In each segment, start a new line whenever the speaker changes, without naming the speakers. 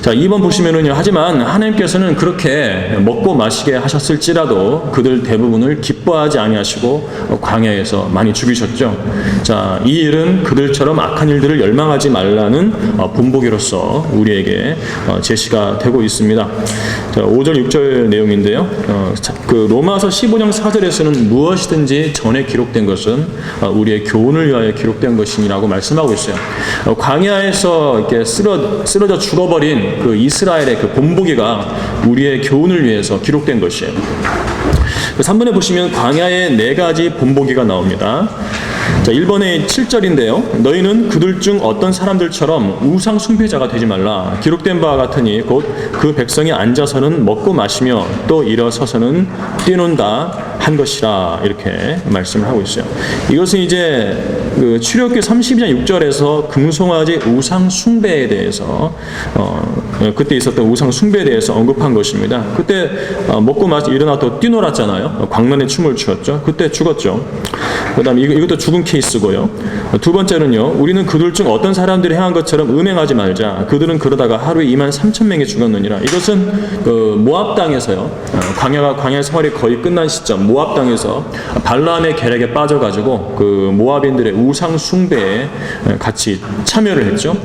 자, 2번 보시면은요. 하지만 하나님께서는 그렇게 먹고 마시게 하셨을지라도 그들 대부분을 기뻐하지 아니하시고 광야에서 많이 죽이셨죠. 자, 이 일은 그들처럼 악한 일들을 열망하지 말라는 어, 본보기로서 우리에게 어, 제시가 되고 있습니다. 자, 5절 6절 내용인데요. 어, 자, 그 로마서 15장 4절에서는 무엇이든지 전에 기록된 것은 어, 우리의 교훈을 위하여 기록된 것이라고 말씀하고 있어요. 어, 광야에서 이렇게 쓰러 쓰러져 죽어버린 그 이스라엘의 그 본보기가 우리의 교훈을 위해서 기록된 것이에요. 3번에 보시면 광야에 네 가지 본보기가 나옵니다. 자, 1번의 7절인데요. 너희는 그들 중 어떤 사람들처럼 우상 숭배자가 되지 말라. 기록된 바와 같으니 곧 그 백성이 앉아서는 먹고 마시며 또 일어서서는 뛰논다 한 것이라 이렇게 말씀을 하고 있어요. 이것은 이제 그 출애굽기 32장 6절에서 금송아지 우상 숭배에 대해서 어, 그때 있었던 우상 숭배에 대해서 언급한 것입니다. 그때 어, 먹고 마시 일어나 또 뛰놀았잖아요. 광란의 춤을 추었죠. 그때 죽었죠. 그다음 이것도 죽은 케이스고요. 두 번째는요. 우리는 그들 중 어떤 사람들이 행한 것처럼 음행하지 말자. 그들은 그러다가 하루에 2만 3천 명이 죽었느니라. 이것은 그 모압 땅에서요. 어, 광야가 광야 생활이 거의 끝난 시점 모압 땅에서 발람의 계략에 빠져가지고 그 모압인들의 우상 숭배에 같이 참여를 했죠.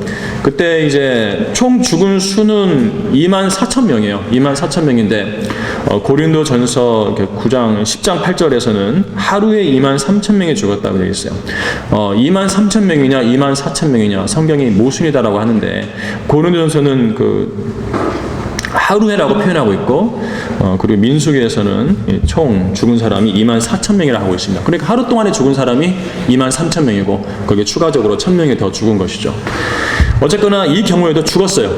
그때 이제 총 죽은 수는 2만 4천 명이에요. 2만 4천 명인데 어, 고린도 전서 9장 10장 8절에서는 하루에 2만 3천 명이 죽었다고 되어 있어요. 어, 2만 3천 명이냐 2만 4천 명이냐 성경이 모순이다라고 하는데 고린도 전서는 그 하루에라고 표현하고 있고 어, 그리고 민수기에서는 총 죽은 사람이 2만 4천 명이라 하고 있습니다. 그러니까 하루 동안에 죽은 사람이 2만 3천 명이고 거기에 추가적으로 1천 명이 더 죽은 것이죠. 어쨌거나 이 경우에도 죽었어요.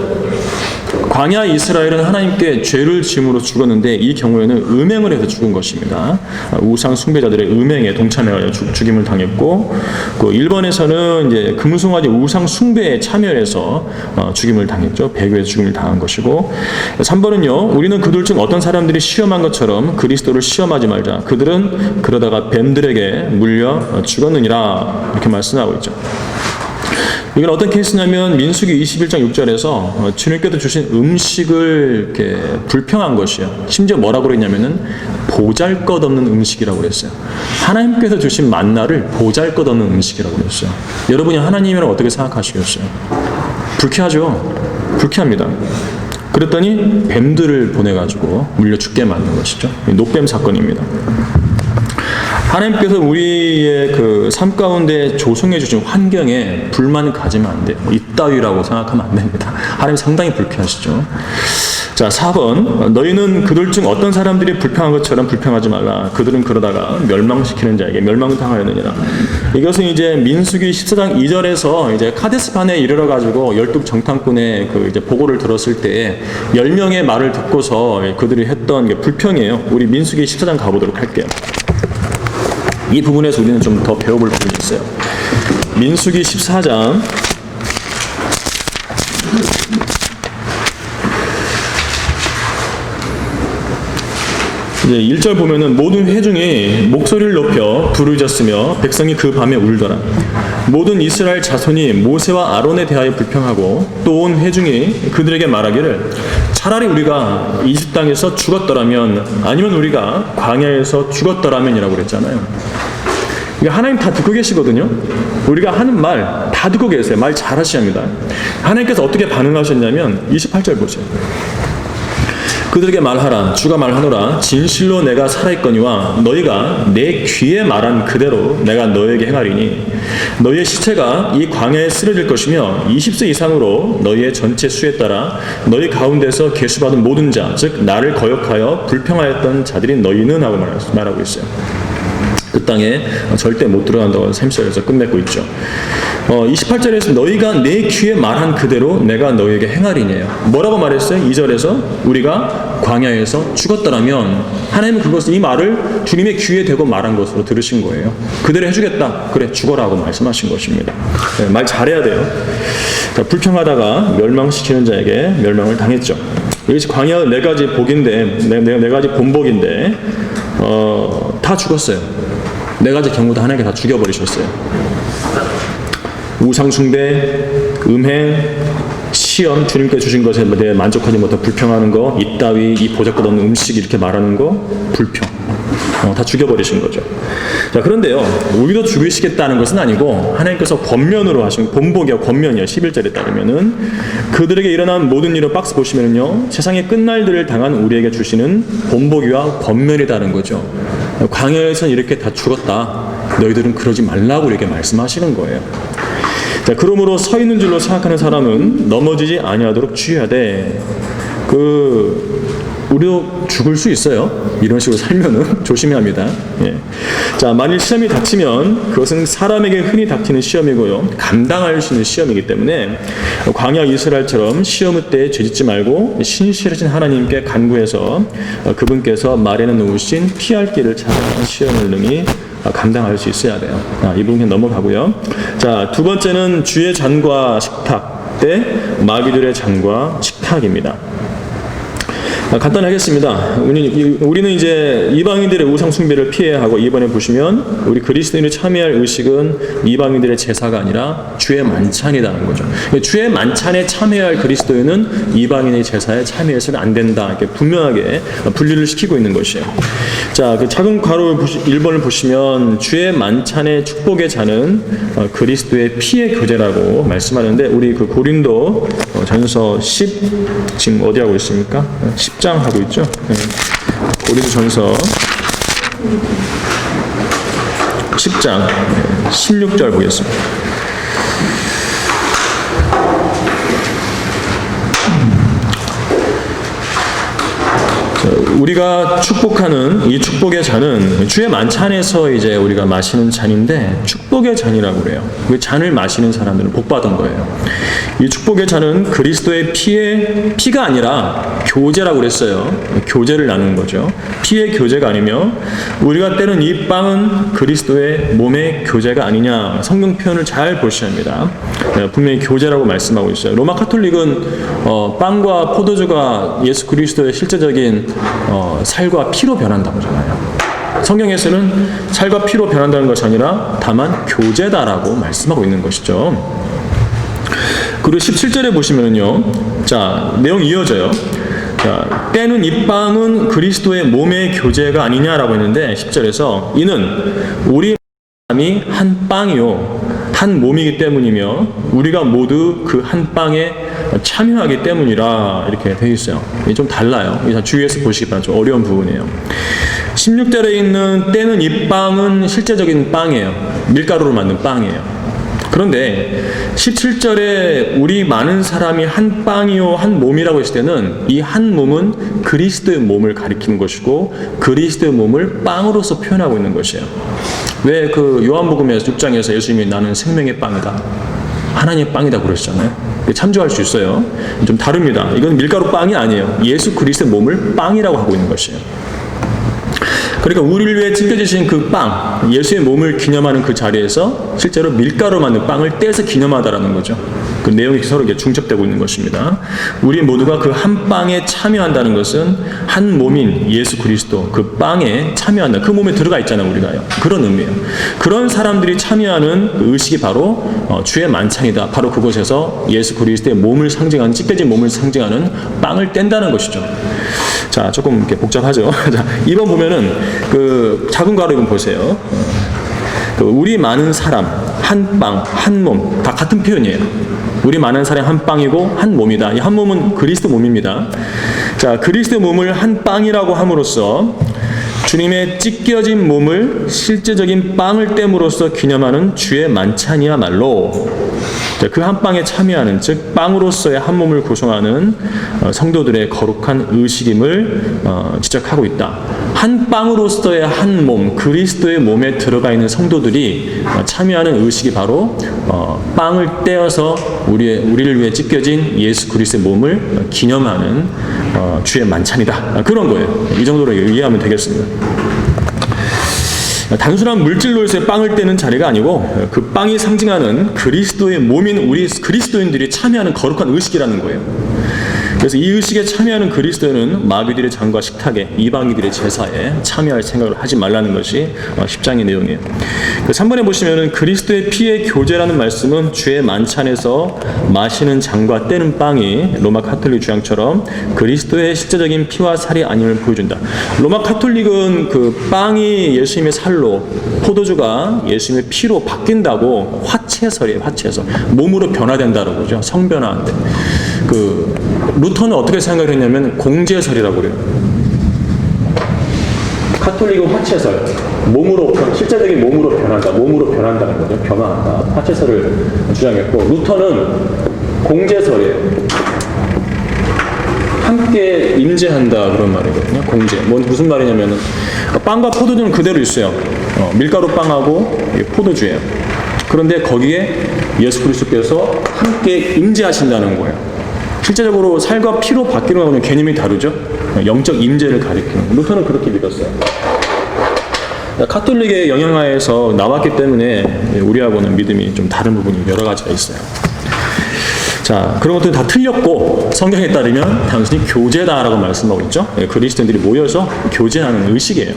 광야 이스라엘은 하나님께 죄를 짐으로 죽었는데 이 경우에는 음행을 해서 죽은 것입니다. 우상 숭배자들의 음행에 동참하여 죽임을 당했고 그 일본에서는 이제 금송아지 우상 숭배에 참여해서 어, 죽임을 당했죠. 배교에서 죽임을 당한 것이고 3번은요. 우리는 그들 중 어떤 사람들이 시험한 것처럼 그리스도를 시험하지 말자. 그들은 그러다가 뱀들에게 물려 죽었느니라 이렇게 말씀하고 있죠. 이건 어떤 케이스냐면 민수기 21장 6절에서 주님께서 주신 음식을 이렇게 불평한 것이에요. 심지어 뭐라고 그랬냐면은 보잘것없는 음식이라고 그랬어요. 하나님께서 주신 만나를 보잘것없는 음식이라고 그랬어요. 여러분이 하나님이란 어떻게 생각하시겠어요? 불쾌하죠. 불쾌합니다. 그랬더니 뱀들을 보내가지고 물려 죽게 만든 것이죠. 녹뱀 사건입니다. 하나님께서 우리의 그 삶 가운데 조성해 주신 환경에 불만 가지면 안 돼요. 이따위라고 생각하면 안 됩니다. 하나님 상당히 불쾌하시죠. 자, 4번. 너희는 그들 중 어떤 사람들이 불평한 것처럼 불평하지 말라. 그들은 그러다가 멸망시키는 자에게 멸망당하였느니라. 이것은 이제 민수기 14장 2절에서 이제 카데스판에 이르러 가지고 열두 정탐꾼의 그 이제 보고를 들었을 때 10명의 말을 듣고서 그들이 했던 게 불평이에요. 우리 민수기 14장 가보도록 할게요. 이 부분에서 우리는 좀 더 배워볼 부분이 있어요. 민수기 14장 이제 1절 보면은 모든 회중이 목소리를 높여 부르짖었으며 백성이 그 밤에 울더라. 모든 이스라엘 자손이 모세와 아론에 대하여 불평하고 또 온 회중이 그들에게 말하기를 차라리 우리가 이집 땅에서 죽었더라면 아니면 우리가 광야에서 죽었더라면이라고 그랬잖아요. 그러니까 하나님 다 듣고 계시거든요. 우리가 하는 말 다 듣고 계세요. 말 잘하시합니다. 하나님께서 어떻게 반응하셨냐면 28절 보세요. 그들에게 말하라 주가 말하노라 진실로 내가 살아있거니와 너희가 내 귀에 말한 그대로 내가 너에게 행하리니 너희의 시체가 이 광야에 쓰러질 것이며 20세 이상으로 너희의 전체 수에 따라 너희 가운데서 계수받은 모든 자 즉 나를 거역하여 불평하였던 자들이 너희는 하고 말하고 있어요. 그 땅에 절대 못 들어간다고 샘설에서 끝맺고 있죠. 어, 28절에서 너희가 내 귀에 말한 그대로 내가 너희에게 행하리니에요. 뭐라고 말했어요? 2절에서 우리가 광야에서 죽었더라면 하나님은 그것을 이 말을 주님의 귀에 대고 말한 것으로 들으신 거예요. 그대로 해주겠다. 그래 죽어라고 말씀하신 것입니다. 네, 말 잘해야 돼요. 자, 불평하다가 멸망시키는 자에게 멸망을 당했죠. 이것이 광야 네 가지 복인데 네, 네, 네 가지 본복인데 어, 다 죽었어요. 네 가지 경우도 하나님께 다 죽여버리셨어요. 우상숭배, 음행, 시험, 주님께 주신 것에 대해 만족하지 못해 불평하는 거, 이따위, 이 보잘것 없는 음식 이렇게 말하는 거, 불평. 어, 다 죽여버리신 거죠. 자, 그런데요, 우리도 죽이시겠다는 것은 아니고, 하나님께서 권면으로 하신, 본복이야, 권면이야, 11절에 따르면은, 그들에게 일어난 모든 일을 박스 보시면은요, 세상의 끝날들을 당한 우리에게 주시는 본복이와 권면이다는 거죠. 광야에선 이렇게 다 죽었다. 너희들은 그러지 말라고 이렇게 말씀하시는 거예요. 자, 그러므로 서 있는 줄로 생각하는 사람은 넘어지지 아니하도록 주의하되 그 우리도 죽을 수 있어요. 이런 식으로 살면은 조심해야 합니다. 예. 자, 만일 시험이 닥치면 그것은 사람에게 흔히 닥치는 시험이고요. 감당할 수 있는 시험이기 때문에 광야 이스라엘처럼 시험의 때에 죄짓지 말고 신실하신 하나님께 간구해서 그분께서 말에는 놓으신 피할 길을 찾아 시험을 능히 감당할 수 있어야 돼요. 아, 이 부분 넘어가고요. 자, 두 번째는 주의 잔과 식탁 때 마귀들의 잔과 식탁입니다. 아, 간단하겠습니다. 우리, 우리는 이제 이방인들의 우상 숭배를 피해야 하고 이번에 보시면 우리 그리스도인이 참여할 의식은 이방인들의 제사가 아니라 주의 만찬이라는 거죠. 주의 만찬에 참여할 그리스도인은 이방인의 제사에 참여해서는 안 된다. 이렇게 분명하게 분리를 시키고 있는 것이에요. 자, 그 작은 괄호 1번을 보시면 주의 만찬의 축복의 잔은 어, 그리스도의 피의 교제라고 말씀하는데 우리 그 고린도 어, 전서 10 지금 어디 하고 있습니까? 10장 하고 있죠. 네. 고린도 전서 10장 16절 보겠습니다. 우리가 축복하는 이 축복의 잔은 주의 만찬에서 이제 우리가 마시는 잔인데 축복의 잔이라고 그래요. 그 잔을 마시는 사람들은 복 받은 거예요. 이 축복의 잔은 그리스도의 피의 피가 아니라 교제라고 그랬어요. 교제를 나누는 거죠. 피의 교제가 아니며 우리가 때는 이 빵은 그리스도의 몸의 교제가 아니냐 성경 표현을 잘 보셔야 합니다. 네, 분명히 교제라고 말씀하고 있어요. 로마 카톨릭은 어, 빵과 포도주가 예수 그리스도의 실제적인 어, 살과 피로 변한다고 하잖아요. 성경에서는 살과 피로 변한다는 것이 아니라 다만 교제다라고 말씀하고 있는 것이죠. 그리고 17절에 보시면요. 자, 내용 이어져요. 자, 때는 이 빵은 그리스도의 몸의 교제가 아니냐라고 했는데 10절에서 이는 우리 사람이 한 빵이요. 한 몸이기 때문이며 우리가 모두 그 한 빵에 참여하기 때문이라 이렇게 되어 있어요. 좀 달라요. 주위에서 보시기 바랍니다. 좀 어려운 부분이에요. 16절에 있는 때는 이 빵은 실제적인 빵이에요. 밀가루로 만든 빵이에요. 그런데 17절에 우리 많은 사람이 한 빵이요 한 몸이라고 했을 때는 이 한 몸은 그리스도의 몸을 가리키는 것이고 그리스도의 몸을 빵으로서 표현하고 있는 것이에요. 왜 그 요한복음에서 6장에서 예수님이 나는 생명의 빵이다. 하나님의 빵이다 그러시잖아요. 참조할 수 있어요. 좀 다릅니다. 이건 밀가루 빵이 아니에요. 예수 그리스도의 몸을 빵이라고 하고 있는 것이에요. 그러니까 우리를 위해 찢겨지신 그 빵, 예수의 몸을 기념하는 그 자리에서 실제로 밀가루 만든 빵을 떼서 기념하다라는 거죠. 그 내용이 서로 이게 중첩되고 있는 것입니다. 우리 모두가 그 한 빵에 참여한다는 것은 한 몸인 예수 그리스도 그 빵에 참여한다. 그 몸에 들어가 있잖아요, 우리가요. 그런 의미예요. 그런 사람들이 참여하는 그 의식이 바로 어, 주의 만찬이다. 바로 그곳에서 예수 그리스도의 몸을 상징하는 찢겨진 몸을 상징하는 빵을 뗀다는 것이죠. 자, 조금 이렇게 복잡하죠. 자, 2번 보면은 그 작은 가로 이번 보세요. 그 우리 많은 사람, 한 빵, 한 몸, 다 같은 표현이에요. 우리 많은 사람 한 빵이고 한 몸이다. 이 한 몸은 그리스도 몸입니다. 자, 그리스도 몸을 한 빵이라고 함으로써 주님의 찢겨진 몸을 실제적인 빵을 땜으로써 기념하는 주의 만찬이야말로 그 한 빵에 참여하는 즉 빵으로서의 한 몸을 구성하는 어, 성도들의 거룩한 의식임을 어, 지적하고 있다. 한 빵으로서의 한 몸, 그리스도의 몸에 들어가 있는 성도들이 어, 참여하는 의식이 바로 빵을 떼어서 우리의, 우리를 위해 찢겨진 예수 그리스도의 몸을 기념하는 주의 만찬이다. 그런 거예요. 이 정도로 이해하면 되겠습니다. 단순한 물질로서의 빵을 떼는 자리가 아니고 그 빵이 상징하는 그리스도의 몸인 우리 그리스도인들이 참여하는 거룩한 의식이라는 거예요. 그래서 이 의식에 참여하는 그리스도는 마귀들의 장과 식탁에 이방인들의 제사에 참여할 생각을 하지 말라는 것이 어, 10장의 내용이에요. 그 3번에 보시면은 그리스도의 피의 교제라는 말씀은 주의 만찬에서 마시는 장과 떼는 빵이 로마 카톨릭 주장처럼 그리스도의 실제적인 피와 살이 아님을 보여준다. 로마 카톨릭은 그 빵이 예수님의 살로 포도주가 예수님의 피로 바뀐다고 화채설이에요. 화채설. 몸으로 변화된다고 그러죠. 성변화한대. 그 루터는 어떻게 생각을 했냐면 공제설이라고 그래요. 카톨릭은 화채설, 몸으로 변- 실제적인 몸으로 변한다, 몸으로 변한다는 거죠. 변화한다. 화채설을 주장했고 루터는 공제설이에요. 함께 임재한다 그런 말이거든요. 공제. 뭔 무슨 말이냐면은 빵과 포도주는 그대로 있어요. 어, 밀가루 빵하고 이 포도주예요. 그런데 거기에 예수 그리스도께서 함께 임재하신다는 거예요. 실제적으로 살과 피로 바뀌는 개념이 다르죠. 영적 임재를 가리키는. 루터는 그렇게 믿었어요. 카톨릭의 영향하에서 나왔기 때문에 우리하고는 믿음이 좀 다른 부분이 여러 가지가 있어요. 자, 그런 것들은 다 틀렸고 성경에 따르면 당신이 교제다라고 말씀하고 있죠. 예, 그리스도인들이 모여서 교제하는 의식이에요.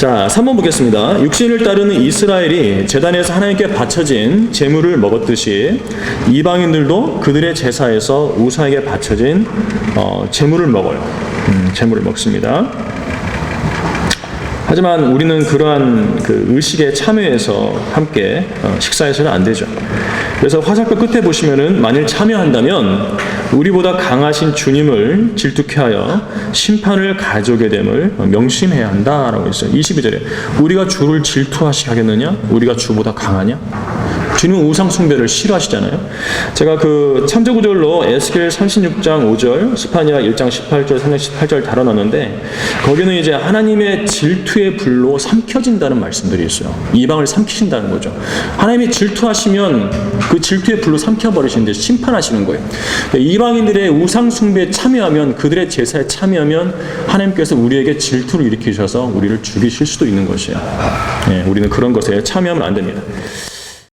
자, 3번 보겠습니다. 육신을 따르는 이스라엘이 재단에서 하나님께 바쳐진 제물을 먹었듯이 이방인들도 그들의 제사에서 우상에게 바쳐진 어, 제물을 먹어요. 음, 제물을 먹습니다. 하지만 우리는 그러한 그 의식에 참여해서 함께 어, 식사해서는 안 되죠. 그래서 화살표 끝에 보시면은 만일 참여한다면 우리보다 강하신 주님을 질투케 하여 심판을 가져오게 됨을 명심해야 한다라고 있어요. 22절에 우리가 주를 질투하시게 하겠느냐? 우리가 주보다 강하냐? 주님은 우상 숭배를 싫어하시잖아요. 제가 그 참조 구절로 에스겔 36장 5절, 스파니아 1장 18절, 3장 18절 다뤄놨는데 거기는 이제 하나님의 질투의 불로 삼켜진다는 말씀들이 있어요. 이방을 삼키신다는 거죠. 하나님이 질투하시면 그 질투의 불로 삼켜버리시는데 심판하시는 거예요. 이방인들의 우상 숭배에 참여하면 그들의 제사에 참여하면 하나님께서 우리에게 질투를 일으키셔서 우리를 죽이실 수도 있는 것이에요. 예, 우리는 그런 것에 참여하면 안 됩니다.